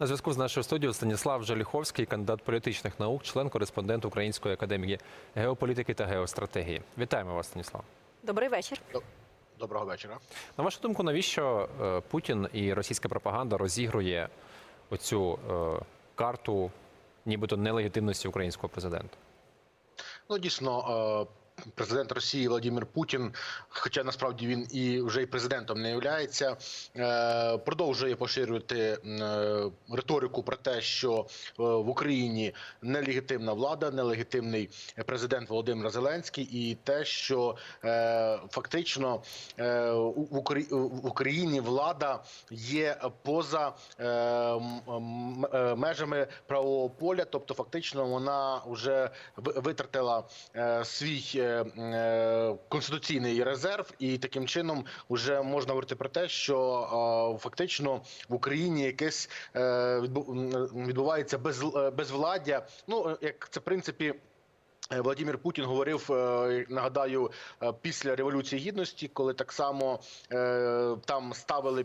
На зв'язку з нашою студією Станіслав Жаліховський, кандидат політичних наук, член-кореспондент Української академії геополітики та геостратегії. Вітаємо вас, Станіслав. Добрий вечір. Доброго вечора. На вашу думку, навіщо е, Путін і російська пропаганда розігрує оцю е, карту, нібито нелегітимності українського президента? Ну дійсно, е, президент Росії Владимир Путін, хоча насправді він і вже і президентом не являється, е, продовжує поширювати е, риторику про те, що е, в Україні нелегітимна влада, нелегітимний президент Володимир Зеленський, і те, що фактично в Україні влада є поза межами правового поля, тобто фактично вона вже ви- витратила свій конституційний резерв, і таким чином вже можна говорити про те, що е, фактично в Україні якесь е, відбувається без, безвладдя. Ну е, як це в принципі. Е, Владимир Путін говорив, е, нагадаю, е, після революції гідності, коли так само е, там ставили.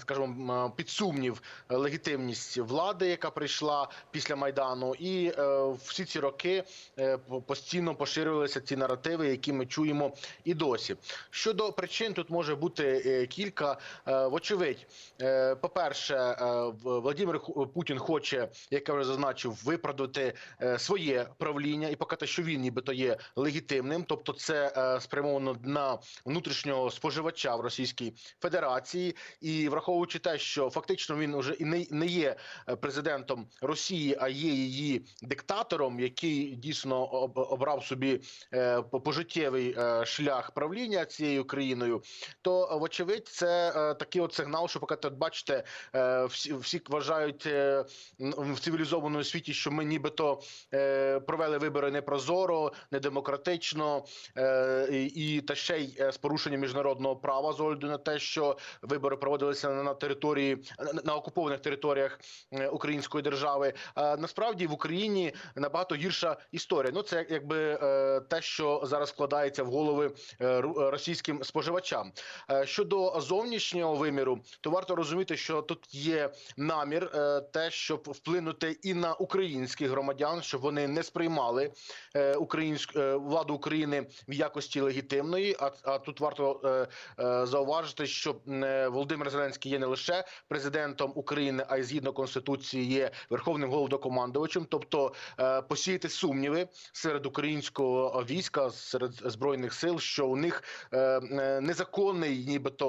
Скажімо, під сумнів е, легітимність влади, яка прийшла після майдану, і е, всі ці роки е, постійно поширювалися ці наративи, які ми чуємо і досі. Щодо причин, тут може бути кілька. Вочевидь, е, по-перше, е, В- Владимир Путін хоче, як я вже зазначив, виправдати своє правління і показати, що він нібито є легітимним. Тобто, це спрямовано на внутрішнього споживача в Російській Федерації, і враховуючи те, що фактично він вже і не, не є е, президентом Росії, а є її диктатором, який дійсно об- обрав собі е, по- пожиттєвий е, шлях правління цією країною, то вочевидь це такий от сигнал, що поки от бачите, всі, всі вважають в цивілізованому світі, що ми нібито провели вибори непрозоро, недемократично і, і та ще й з порушенням міжнародного права з огляду на те, що вибори проводилися на, на території на, окупованих територіях е, української держави. Насправді в Україні набагато гірша історія. Ну це якби е, те, що зараз складається в голови е, російським споживачам. Щодо зовнішнього виміру, то варто розуміти, що тут є намір, те, щоб вплинути і на українських громадян, щоб вони не сприймали українську владу України в якості легітимної. А, а тут варто зауважити, що Володимир Зеленський є не лише президентом України, а й згідно конституції є верховним головнокомандувачем, тобто е, посіяти сумніви серед українського війська, серед збройних сил, що у них е, е, незаконний, нібито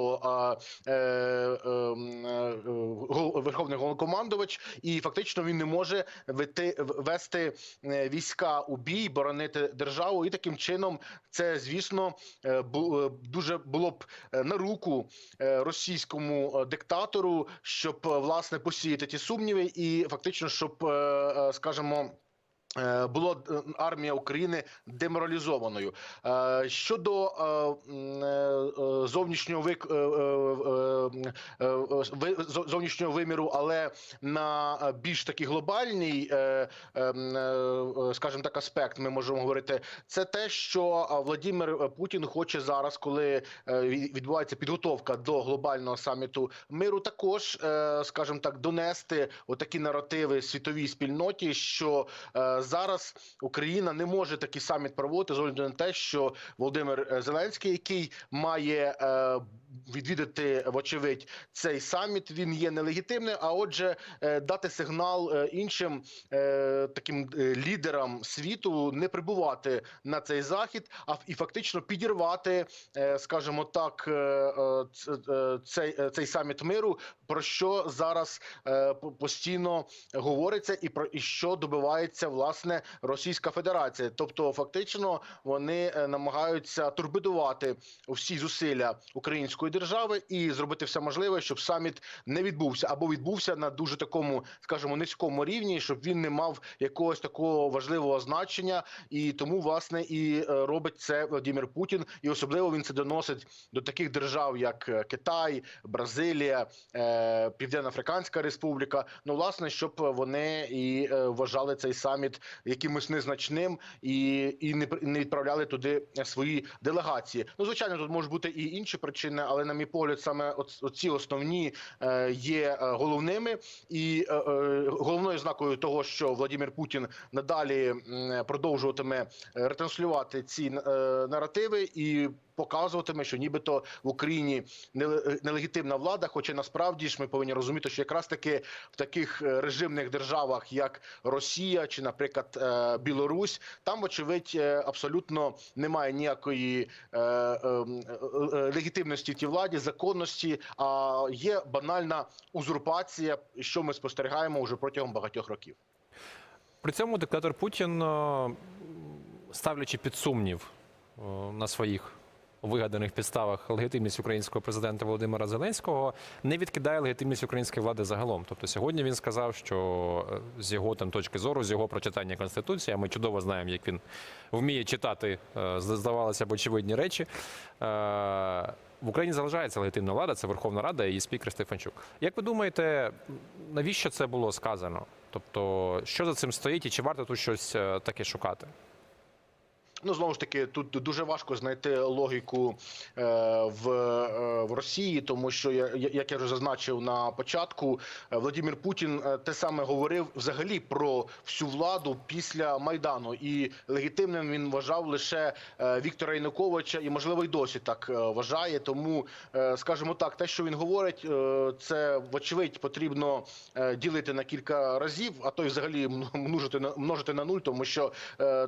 верховний головнокомандувач, і фактично він не може вести, війська у бій, боронити державу, і таким чином це, звісно, дуже було б на руку російському е, диктатору, щоб е, власне посіяти ті сумніви, і фактично, щоб, е, скажімо. Е, Було е, армія України деморалізованою. Е, щодо зовнішнього вик... ви- зо- зовнішнього виміру, але на більш такий глобальний, скажімо так, аспект, ми можемо говорити, це те, що Владимир Путін хоче зараз, коли відбувається підготовка до глобального саміту миру, також, скажімо так, донести отакі наративи світовій спільноті, що зараз Україна не може такий саміт проводити з огляду на те, що Володимир е, Зеленський, який має е, відвідати вочевидь цей саміт, він є нелегітимним. А отже, е, дати сигнал іншим таким лідерам світу не прибувати на цей захід, а і фактично підірвати, скажімо так, цей, цей саміт миру, про що зараз постійно говориться, і про і що добивається власне Російська Федерація. Тобто, фактично, вони е, намагаються турбидувати всі зусилля української держави і зробити все можливе, щоб саміт не відбувся або відбувся на дуже такому, скажімо, низькому рівні, щоб він не мав якогось такого важливого значення, і тому власне і е, робить це Владимир Путін, і особливо він це доносить до таких держав, як е, Китай, Бразилія, Південно-Африканська Республіка. Ну, власне, щоб вони і вважали цей саміт якимось незначним і, і не не відправляли туди свої делегації. Ну звичайно, тут можуть бути і інші причини, але на мій погляд, саме оці основні е, є е, головними і е, головною знакою того, що Владимир Путін надалі продовжуватиме ретранслювати ці наративи і. Показуватиме, що нібито в Україні неле- нелегітимна влада, хоча насправді ж ми повинні розуміти, що якраз таки в таких е, режимних державах, як Росія чи, наприклад, е, Білорусь, там, вочевидь, е, абсолютно немає ніякої легітимності в тій владі, законності, а є банальна узурпація, що ми спостерігаємо вже протягом багатьох років. При цьому диктатор Путін, ставлячи під сумнів на своїх вигаданих підставах легітимність українського президента Володимира Зеленського, не відкидає легітимність української влади загалом. Тобто сьогодні він сказав, що е, з його там точки зору, з його прочитання конституції, а ми чудово знаємо, як він вміє читати, е, здавалося б, очевидні речі. е, В Україні залишається легітимна влада, це Верховна Рада і спікер Стефанчук. Як ви думаєте, навіщо це було сказано? Тобто, що за цим стоїть, і чи варто тут щось таке шукати? Ну знову ж таки, тут дуже важко знайти логіку е, в, е, в Росії, тому що я- як я вже зазначив на початку, е, Владимир Путін е, те саме говорив взагалі про всю владу після майдану, і легітимним він вважав лише е, Віктора Януковича, і можливо й досі так вважає. Тому, скажімо так, те, що він говорить, це вочевидь потрібно ділити на кілька разів, а то й взагалі множити на множити на нуль, тому що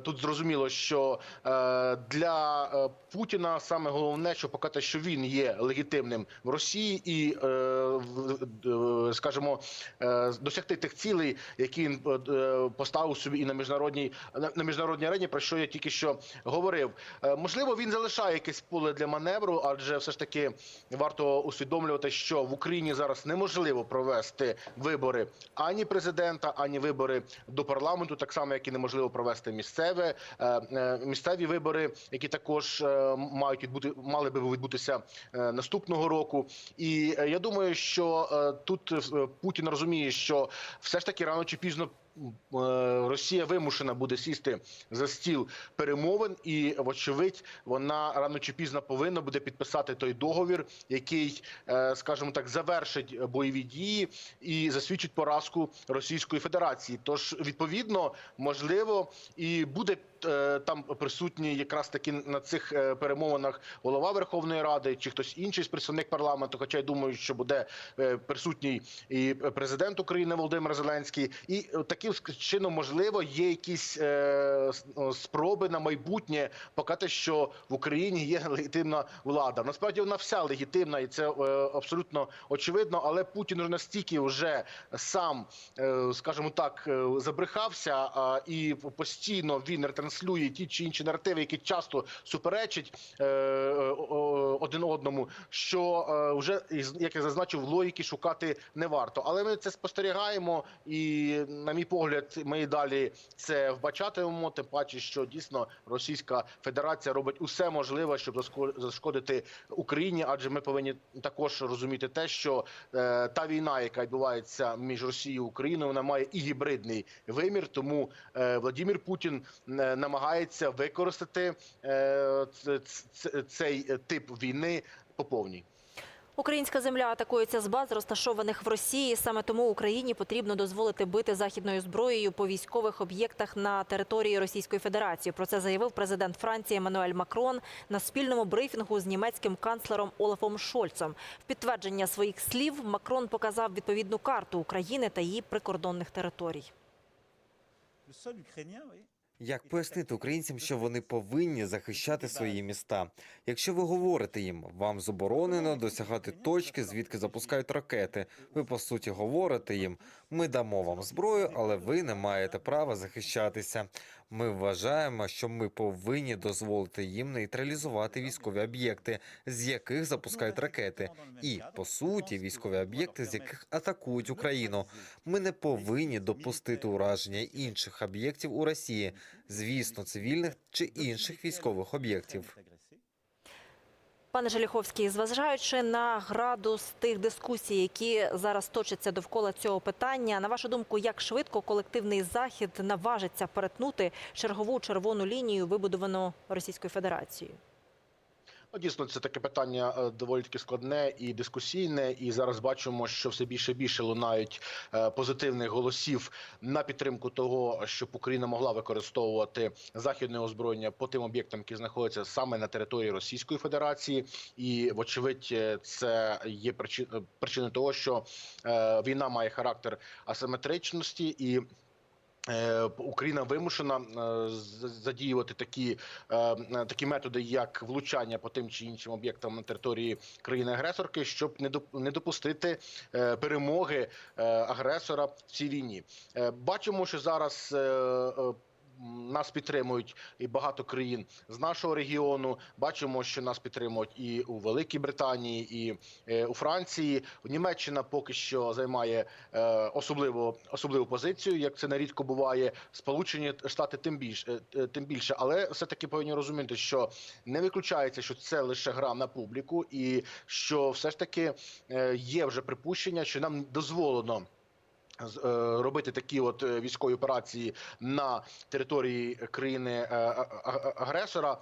тут зрозуміло, що е, для е, Путіна саме головне, що показати, що він є легітимним в Росії, і е, скажімо, досягти тих цілей, які він поставив собі і на міжнародній на, на міжнародній арені, про що я тільки що говорив. Можливо, він залишає якесь поле для маневру, адже все ж таки варто усвідомлювати, що в Україні зараз неможливо провести вибори ані президента, ані вибори до парламенту, так само як і неможливо провести місцеве місцеві вибори, які також е, мають відбути, мали би відбутися е, наступного року. І е, я думаю, що тут Путін розуміє, що все ж таки рано чи пізно. Е, Росія вимушена буде сісти за стіл перемовин, і вочевидь, вона рано чи пізно повинна буде підписати той договір, який, е, скажімо так, завершить бойові дії і засвідчить поразку Російської Федерації. Тож, відповідно, можливо, і буде е, там присутній якраз таки на цих перемовинах голова Верховної Ради чи хтось інший з представник парламенту. Хоча я думаю, що буде присутній і президент України Володимир Зеленський, і е, таким чином можливо є якісь е, спроби на майбутнє показати, що в Україні є легітимна влада. Насправді вона вся легітимна, і це е, абсолютно очевидно. Але Путін вже настільки вже сам, е, скажімо так, е, забрехався, а, і постійно він ретранслює ті чи інші наративи, які часто суперечать е, е, один одному. Що е, вже як я зазначив, логіки шукати не варто. Але ми це спостерігаємо, і на мій погляд, ми і далі це вбачатимемо. Тим паче, що дійсно Російська Федерація робить усе можливе, щоб зашкодити Україні, адже ми повинні також розуміти те, що е, та війна, яка відбувається між Росією і Україною, вона має і гібридний вимір. Тому е, Владимир Путін е, намагається використати е, ц- ц- цей тип війни по повній. Українська земля атакується з баз, розташованих в Росії. Саме тому Україні потрібно дозволити бити західною зброєю по військових об'єктах на території Російської Федерації. Про це заявив президент Франції Еммануель Макрон на спільному брифінгу з німецьким канцлером Олафом Шольцем. В підтвердження своїх слів Макрон показав відповідну карту України та її прикордонних територій. Як пояснити українцям, що вони повинні захищати свої міста? Якщо ви говорите їм, вам заборонено досягати точки, звідки запускають ракети. Ви по суті говорите їм, ми дамо вам зброю, але ви не маєте права захищатися. Ми вважаємо, що ми повинні дозволити їм нейтралізувати військові об'єкти, з яких запускають ракети, і по суті військові об'єкти, з яких атакують Україну. Ми не повинні допустити ураження інших об'єктів у Росії, звісно, цивільних чи інших військових об'єктів. Пане Желіховський, зважаючи на градус тих дискусій, які зараз точаться довкола цього питання, на вашу думку, як швидко колективний захід наважиться перетнути чергову червону лінію, вибудовану Російською Федерацією? Ну, дійсно, це таке питання е, доволі таки складне і дискусійне. І зараз бачимо, що все більше і більше лунають е, позитивних голосів на підтримку того, щоб Україна могла використовувати західне озброєння по тим об'єктам, які знаходяться саме на території Російської Федерації. І вочевидь, е, це є причин причиною того, що війна має характер асиметричності і. Е, Україна вимушена е, задіювати такі, е, такі методи, як влучання по тим чи іншим об'єктам на території країни-агресорки, щоб не доп- не допустити перемоги агресора в цій війні. Бачимо, що зараз. Нас підтримують і багато країн з нашого регіону. Бачимо, що нас підтримують і у Великій Британії, і е, у Франції. Німеччина поки що займає е, особливо особливу позицію, як це нерідко буває. Сполучені Штати тим більше е, тим більше, але все таки повинні розуміти, що не виключається, що це лише гра на публіку, і що все ж таки є вже припущення, що нам дозволено. Е, Робити такі от е, військові операції на території країни е, агресора,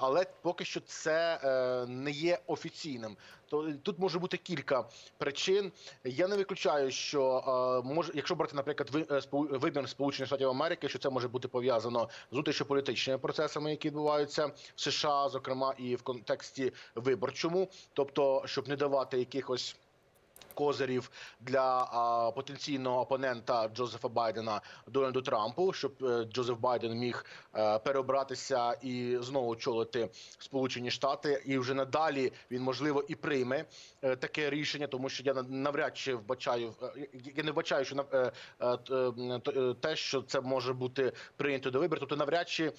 але поки що це не є офіційним. То тут може бути кілька причин. Я не виключаю, що може, якщо брати, наприклад, ви- вибір Сполучених Штатів Америки, що це може бути пов'язано з внутрішньополітичними процесами, які відбуваються в США, зокрема і в контексті виборчому, тобто щоб не давати якихось. Козирів для а, потенційного опонента Джозефа Байдена Дональду Трампу, щоб е, Джозеф Байден міг е, переобратися і знову очолити Сполучені Штати, і вже надалі він можливо і прийме е, таке рішення, тому що я на- навряд чи вбачаю я не вбачаю, що те, що це може бути прийнято до вибору. Тобто, навряд чи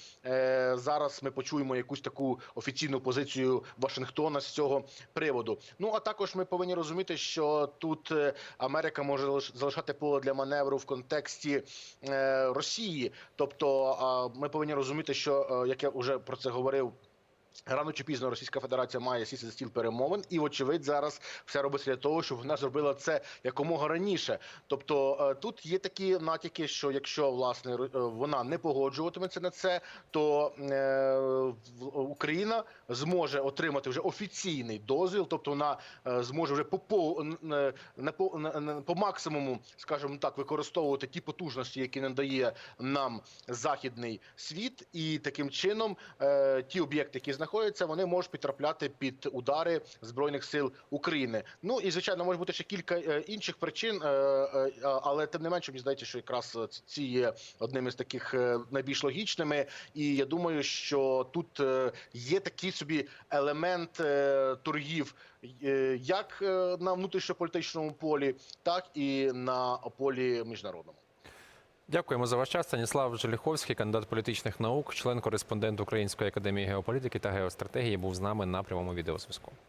зараз ми почуємо якусь таку офіційну позицію Вашингтона з цього приводу. Ну а також ми повинні розуміти, що тут е, Америка може лиш- залишати поле для маневру в контексті е, Росії. Тобто, ми повинні розуміти, що е, як я вже про це говорив. Рано чи пізно Російська Федерація має сісти за стіл перемовин, і вочевидь зараз все робиться для того, щоб вона зробила це якомога раніше. Тобто е, тут є такі натяки, що якщо власне е, вона не погоджуватиметься на це, то е, Україна зможе отримати вже офіційний дозвіл, тобто вона е, зможе вже по по, на по, на- по максимуму, скажімо так, використовувати ті потужності, які надає нам західний світ, і таким чином е, ті об'єкти, які знаходяться, вони можуть підтрапляти під удари збройних сил України. Ну і звичайно, може бути ще кілька е, інших причин, е, е, але тим не менше, мені здається, що якраз ці є одним із таких найбільш логічними. І я думаю, що тут є такий собі елемент торгів. Як на внутрішньополітичному полі, так і на полі міжнародному. Дякуємо за ваш час. Станіслав Желіховський, кандидат політичних наук, член-кореспондент Української академії геополітики та геостратегії, був з нами на прямому відеозв'язку.